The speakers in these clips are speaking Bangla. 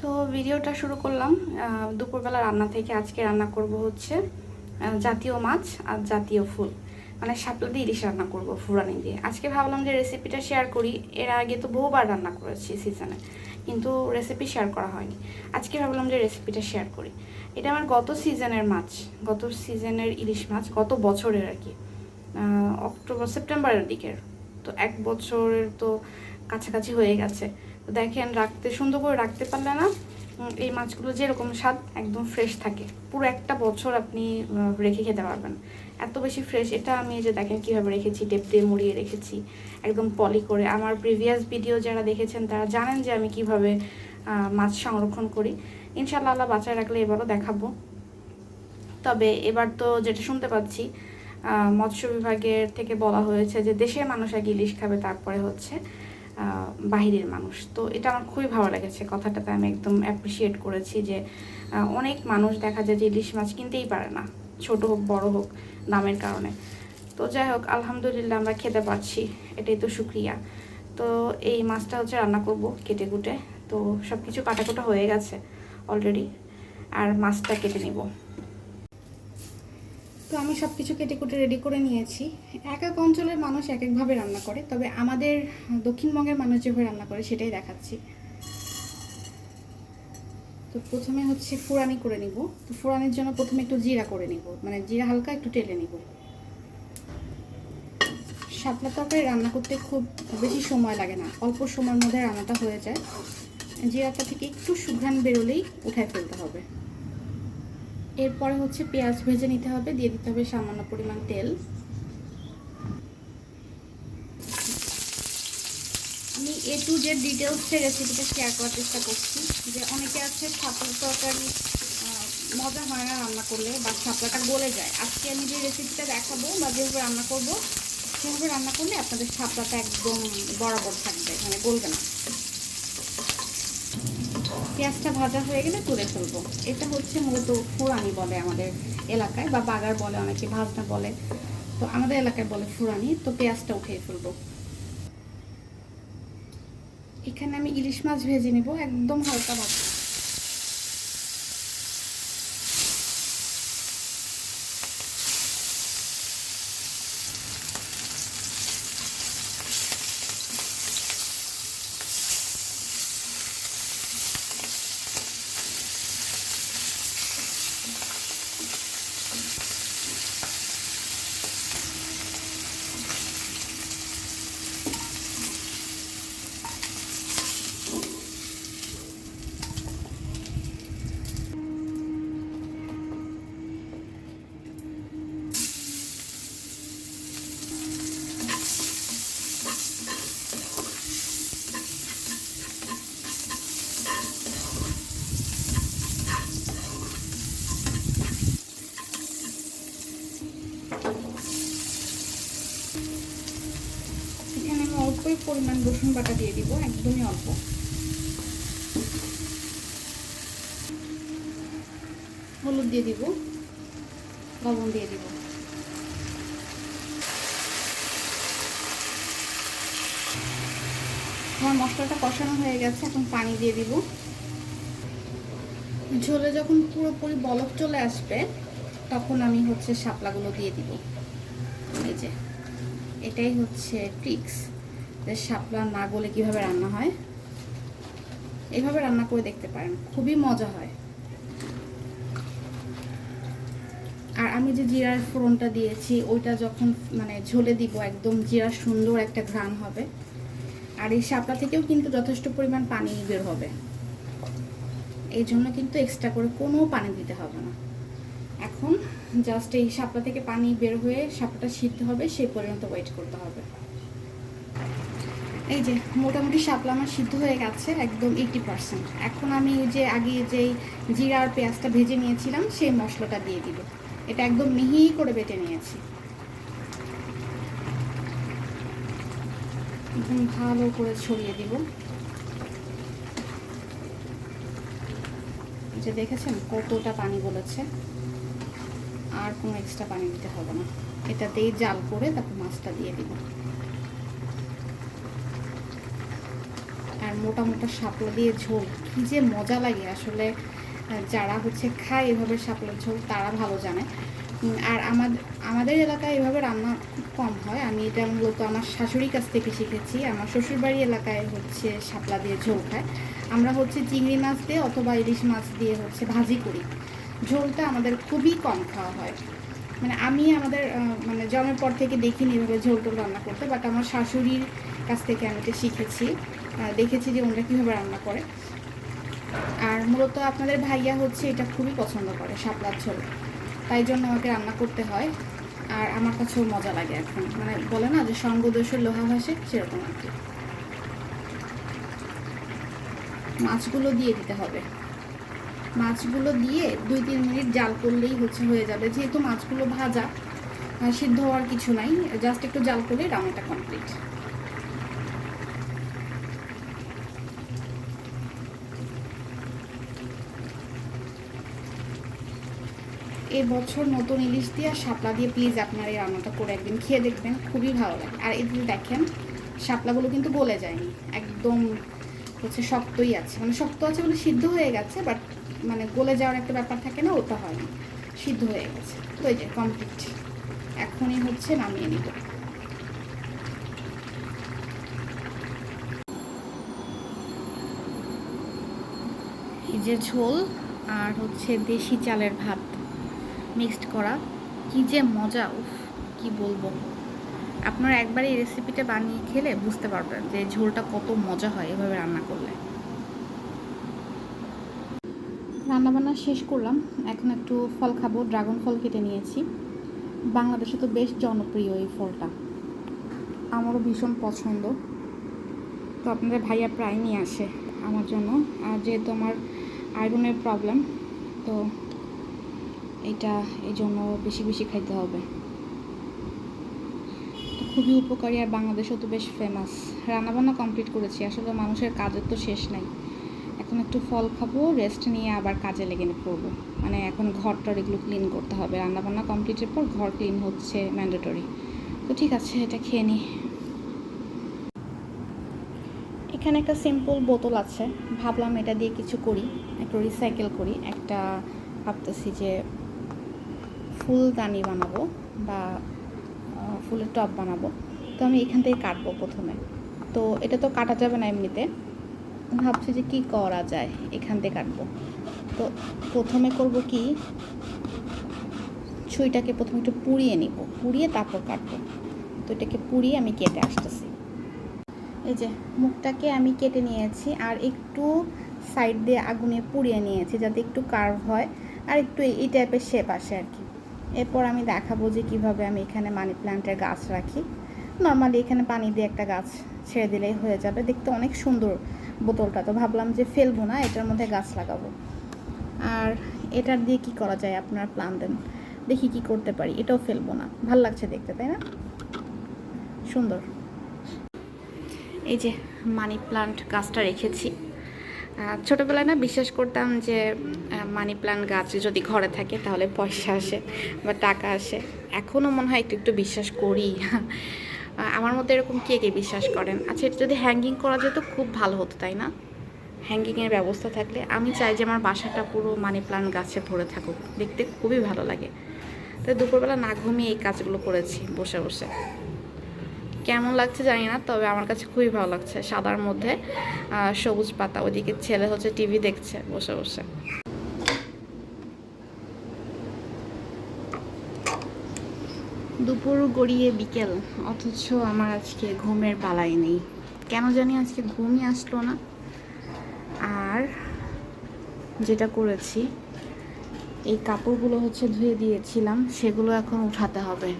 তো ভিডিওটা শুরু করলাম দুপুরবেলা রান্না থেকে আজকে রান্না করব হচ্ছে জাতীয় মাছ আর জাতীয় ফুল। মানে শাপলা দিয়ে ইলিশ রান্না করব ফুরানি দিয়ে। আজকে ভাবলাম যে রেসিপিটা শেয়ার করি, এর আগে তো বহুবার রান্না করেছি সিজনে কিন্তু রেসিপি শেয়ার করা হয়নি। আজকে ভাবলাম যে রেসিপিটা শেয়ার করি। এটা আমার গত সিজনের মাছ, গত সিজনের ইলিশ মাছ, গত বছরের আর কি অক্টোবর, সেপ্টেম্বরের দিকের। তো এক বছরের তো কাছাকাছি হয়ে গেছে। দেখেন, রাখতে, সুন্দর করে রাখতে পারলে না এই মাছগুলো যেরকম স্বাদ একদম ফ্রেশ থাকে। পুরো একটা বছর আপনি রেখে খেতে পারবেন। এত বেশি ফ্রেশ এটা আমি যে দেখেন কীভাবে রেখেছি, টেপ দিয়ে মুড়িয়ে রেখেছি, একদম পলি করে। আমার প্রিভিয়াস ভিডিও যারা দেখেছেন, তারা জানেন যে আমি কীভাবে মাছ সংরক্ষণ করি। ইনশাল্লাহ আল্লাহ বাঁচায় রাখলে এবারও দেখাবো। তবে এবার তো যেটা শুনতে পাচ্ছি মৎস্য বিভাগের থেকে বলা হয়েছে যে দেশের মানুষ আগে ইলিশ খাবে, তারপরে হচ্ছে বাহিরের মানুষ। তো এটা আমার খুবই ভালো লেগেছে। কথাটাতে আমি একদম অ্যাপ্রিসিয়েট করেছি যে অনেক মানুষ দেখা যায় যে ইলিশ মাছ কিনতেই পারে না, ছোট হোক, বড় হোক, দামের কারণে। তো যাই হোক, আলহামদুলিল্লাহ আমরা খেতে পারছি, এটাই তো শুক্রিয়া। তো এই মাছটা হচ্ছে রান্না করব কেটে কুটে। তো সব কিছু কাটাকুটা হয়ে গেছে অলরেডি আর মাছটা কেটে নিব। তো আমি সব কিছু কেটে কুটে রেডি করে নিয়েছি। এক এক অঞ্চলের মানুষ এক একভাবে রান্না করে, তবে আমাদের দক্ষিণবঙ্গের মানুষ যেভাবে রান্না করে সেটাই দেখাচ্ছি। তো প্রথমে হচ্ছে ফোড়ানি করে নিব। তো ফোড়ানির জন্য প্রথমে একটু জিরা করে নিব মানে জিরা হালকা একটু টেলে নিব। শাপলা তরকারি রান্না করতে খুব বেশি সময় লাগে না, অল্প সময়ের মধ্যে রান্নাটা হয়ে যায়। জিরাটা থেকে একটু সুঘ্রাণ বেরোলেই উঠায় ফেলতে হবে। এরপরে হচ্ছে পেঁয়াজ ভেজে নিতে হবে, দিয়ে দিতে হবে সামান্য পরিমাণ তেল। আমি এ টু যে ডিটেলসে রেসিপিটা শেয়ার করার চেষ্টা করছি যে অনেকে আছে শাপলার তরকারি মজা হয় না রান্না করলে বা শাপলাটা গলে যায়। আজকে আমি যে রেসিপিটা দেখাবো বা যেভাবে রান্না করব, সেভাবে রান্না করলে আপনাদের শাপলাটা একদম বরাবর থাকবে মানে গলবে না। পেঁয়াজটা ভাজা হয়ে গেলে তুলে ফেলব। এটা হচ্ছে মূলত ফুরানি বলে আমাদের এলাকায়, বা বাগার বলে অনেকে ভাজনা বলে। তো আমাদের এলাকায় বলে ফুরানি, তো পেঁয়াজটা উঠিয়ে ফেলব। এখানে আমি ইলিশ মাছ ভেজে নেব, একদম হালকা ভাজা এখানে আমি অল্পই পরিমাণ রসুন বাটা দিয়ে দিব, একদমই অল্প। হলুদ দিয়ে দিব, লবণ দিয়ে দিব। আমার মশলাটা কষানো হয়ে গেছে, এখন পানি দিয়ে দিব। ঝোলে যখন পুরোপুরি বলক চলে আসবে, তখন আমি হচ্ছে শাপলাগুলো দিয়ে দিব। এই যে, এটাই হচ্ছে ট্রিক্স যে শাপলা না গলে কীভাবে রান্না হয়? এভাবে রান্না করে দেখতে পারেন, খুবই মজা হয়। আর আমি যে জিরার ফোড়নটা দিয়েছি, ওইটা যখন মানে ঝোলে দিব, একদম জিরার সুন্দর একটা ঘ্রাণ হবে। আর এই শাপলা থেকেও কিন্তু যথেষ্ট পরিমাণ পানি বের হবে। এই জন্য কিন্তু এক্সট্রা করে কোনো পানি দিতে হবে না। এখন জাস্ট এই শাপলা থেকে পানি বের হয়ে শাপলাটা সিদ্ধ হবে, সেই পর্যন্ত ওয়েট করতে হবে। এই যে, মোটামুটি শাপলা আমার সিদ্ধ হয়ে গেছে একদম এইটি পার্সেন্ট এখন আমি যে আগে যেই জিরা আর পেঁয়াজটা ভেজে নিয়েছিলাম, সেই মশলাটা দিয়ে দিব। এটা একদম মিহি করে বেটে নিয়েছি। একদম ভালো করে ছড়িয়ে দিব। যে দেখেছেন কতটা পানি বলেছে আর কোনো এক্সট্রা পানি দিতে হবে না। এটাতেই জাল করে তারপর মাছটা দিয়ে দিব। মোটা মোটা শাপলা দিয়ে ঝোল। কী যে মজা লাগে আসলে। যারা হচ্ছে খায় এভাবে শাপলার ঝোল, তারা ভালো জানে। আর আমাদের আমাদের এলাকায় এভাবে রান্না খুব কম হয়। আমি এটা মূলত আমার শাশুড়ির কাছ থেকে শিখেছি। আমার শ্বশুরবাড়ি এলাকায় হচ্ছে শাপলা দিয়ে ঝোল খায়। আমরা হচ্ছে চিংড়ি মাছ দিয়ে অথবা ইলিশ মাছ দিয়ে হচ্ছে ভাজি করি। ঝোলটা আমাদের খুবই কম খাওয়া হয়। মানে আমি আমাদের মানে জন্মের পর থেকে দেখিনি এভাবে ঝোল টোল রান্না করতে, বাট আমার শাশুড়ির কাছ থেকে আমি এটা শিখেছি। দেখেছি যে ওনারা কীভাবে রান্না করে। আর মূলত আপনাদের ভাইয়া হচ্ছে এটা খুবই পছন্দ করে শাপলার ঝোল। তাই জন্য আমাকে রান্না করতে হয়। আর আমার কাছেও মজা লাগে এখন। মানে বলে না যে সঙ্গদোষের লোহা ভাসে, সেরকম আর কি। মাছগুলো দিয়ে দিতে হবে। মাছগুলো দিয়ে দুই তিন মিনিট জাল করলেই হচ্ছে হয়ে যাবে। যেহেতু মাছগুলো ভাজা সিদ্ধ হওয়ার কিছু নাই, জাস্ট একটু জাল করলেই রান্নাটা কমপ্লিট। এই বছর নতুন ইলিশ দিয়ে আর শাপলা দিয়ে প্লিজ আপনার এই রান্নাটা করে একদিন খেয়ে দেখবেন, খুবই ভালো লাগে। আর এদিকে দেখেন, শাপলাগুলো কিন্তু গলে যায়নি, একদম হচ্ছে শক্তই আছে। মানে শক্ত আছে বলে সিদ্ধ হয়ে গেছে বাট মানে গলে যাওয়ার একটা ব্যাপার থাকে না, ওটা হয়নি, সিদ্ধ হয়ে গেছে। তো এই যে কমপ্লিট এখনই হচ্ছে নামিয়ে নিব। এই যে ঝোল, আর হচ্ছে দেশি চালের ভাত। মিক্সড করা। কি যে মজা, উফ, কি বলব। আপনারা একবার এই রেসিপিটা বানিয়ে খেলে বুঝতে পারবেন যে ঝোলটা কত মজা হয় এভাবে রান্না করলে। রান্না বান্না শেষ করলাম। এখন একটু ফল খাব ড্রাগন ফল কেটে নিয়েছি। বাংলাদেশে তো বেশ জনপ্রিয় এই ফলটা। আমারও ভীষণ পছন্দ। তো আপনাদের ভাইয়া প্রায় নিয়ে আসে আমার জন্য। আর যেহেতু আমার আয়রনের প্রবলেম তো এটা, এই জন্য বেশি বেশি খাইতে হবে। খুবই উপকারী আর বাংলাদেশেও তো বেশ ফেমাস রান্নাবান্না কমপ্লিট করেছি, আসলে মানুষের কাজের তো শেষ নাই। এখন একটু ফল খাব রেস্ট নিয়ে আবার কাজে লেগে পড়ব। মানে এখন ঘরটার এগুলো ক্লিন করতে হবে। রান্নাবান্না কমপ্লিটের পর ঘর ক্লিন হচ্ছে ম্যান্ডেটরি তো ঠিক আছে, এটা খেয়ে নিই এখানে একটা সিম্পল বোতল আছে। ভাবলাম এটা দিয়ে কিছু করি, একটু রিসাইকেল করি। একটা ভাবতেছি যে ফুলদানি বানাবো বা ফুলের টব বানাবো। তো আমি এখান থেকে কাটবো প্রথমে। তো এটা তো কাটা যাবে না এমনিতে। ভাবছি যে কি করা যায় এখান থেকে কাটবো। তো প্রথমে করব কি, ছুঁইটাকে প্রথমে একটু পুড়িয়ে নিব। পুড়িয়ে তারপর কাটবো। তো এটাকে পুড়িয়ে আমি কেটে আসতেছি। এই যে মুখটাকে আমি কেটে নিয়েছি আর একটু সাইড দিয়ে আগুনে পুড়িয়ে নিয়েছি যাতে একটু কার্ভ হয় আর একটু এই টাইপের শেপ আসে আর কি। এরপর আমি দেখাবো যে কীভাবে আমি এখানে মানি প্ল্যান্টের গাছ রাখি। নর্মালি এখানে পানি দিয়ে একটা গাছ ছেড়ে দিলেই হয়ে যাবে। দেখতে অনেক সুন্দর বোতলটা। তো ভাবলাম যে ফেলব না, এটার মধ্যে গাছ লাগাবো। আর এটার দিয়ে কি করা যায় আপনার প্ল্যান দেন? দেখি কি করতে পারি। এটাও ফেলব না। ভালো লাগছে দেখতে, তাই না? সুন্দর। এই যে মানি প্লান্ট গাছটা রেখেছি। ছোটবেলায় না বিশ্বাস করতাম যে মানি প্লান্ট গাছ যদি ঘরে থাকে তাহলে পয়সা আসে বা টাকা আসে। এখনও মনে হয় একটু একটু বিশ্বাস করি। আমার মতো এরকম কে কে বিশ্বাস করেন? আচ্ছা এটা যদি হ্যাঙ্গিং করা যেত খুব ভালো হতো, তাই না? হ্যাঙ্গিংয়ের ব্যবস্থা থাকলে। আমি চাই যে আমার বাসাটা পুরো মানি প্লান্ট গাছে ভরে থাকুক। দেখতে খুবই ভালো লাগে। তাই দুপুরবেলা না ঘুমিয়ে এই কাজগুলো করেছি বসে বসে। কেমন লাগছে জানি না, তবে আমার কাছে খুবই ভালো লাগছে সাদার মধ্যে সবুজ পাতা ওইদিকে ছেলে হচ্ছে টিভি দেখছে বসে বসে। দুপুর গড়িয়ে বিকেল, অথচ আমার আজকে ঘুমের পালাই নেই। কেন জানি আজকে ঘুমই আসলো না। আর যেটা করেছি, এই কাপড়গুলো হচ্ছে ধুয়ে দিয়েছিলাম, সেগুলো এখন উঠাতে হবে।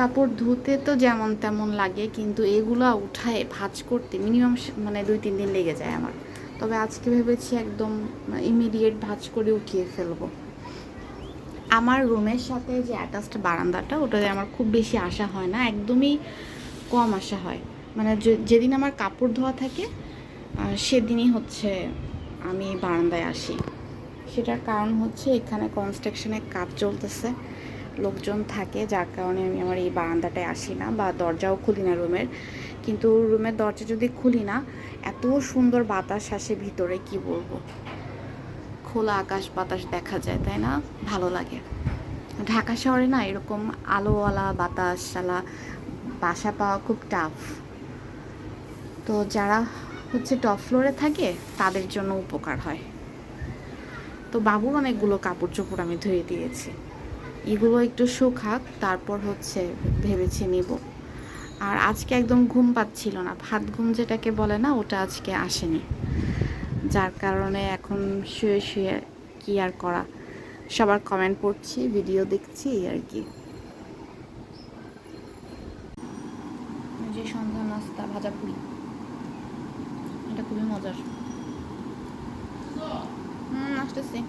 কাপড় ধুতে তো যেমন তেমন লাগে, কিন্তু এগুলো উঠায়, ভাঁজ করতে মিনিমাম মানে দুই, তিন দিন লেগে যায় আমার। তবে আজকে ভেবেছি একদম ইমিডিয়েট ভাঁজ করে উঠিয়ে ফেলব। আমার রুমের সাথে যে অ্যাটাচড বারান্দাটা, ওটাতে আমার খুব বেশি আসা হয় না, একদমই কম আসা হয়। মানে যেদিন আমার কাপড় ধোয়া থাকে সেদিনই হচ্ছে আমি বারান্দায় আসি। সেটার কারণ হচ্ছে এখানে কনস্ট্রাকশনের কাজ চলতেছে। লোকজন থাকে, যার কারণে আমি আমার এই বারান্দাটায় আসি না বা দরজাও খুলি না রুমের। কিন্তু রুমের দরজা যদি খুলি না, এত সুন্দর বাতাস আসে ভিতরে, কি বলব? খোলা আকাশ বাতাস দেখা যায়, তাই না? ভালো লাগে। ঢাকা শহরে না এরকম আলোওয়ালা, বাতাসওয়ালা বাসা পাওয়া খুব টাফ তো যারা হচ্ছে টপ ফ্লোরে থাকে, তাদের জন্য উপকার হয়। তো বাবুর অনেকগুলো কাপড় চোপড় আমি ধুয়ে দিয়েছি। এগুলো একটু শুকাক তারপর হচ্ছে ভেবেছি নিব। আর আজকে একদম ঘুম পাচ্ছিল না। ভাত ঘুম যেটাকে বলে না ওটা আজকে আসেনি। যার কারণে এখন শুয়ে শুয়ে কি আর করা? সবার কমেন্ট পড়ছি ভিডিও দেখছি আর কি। যে সন্ধ্যা নাস্তা ভাজা পুরি। এটা খুবই মজার। হুম আসতেছি।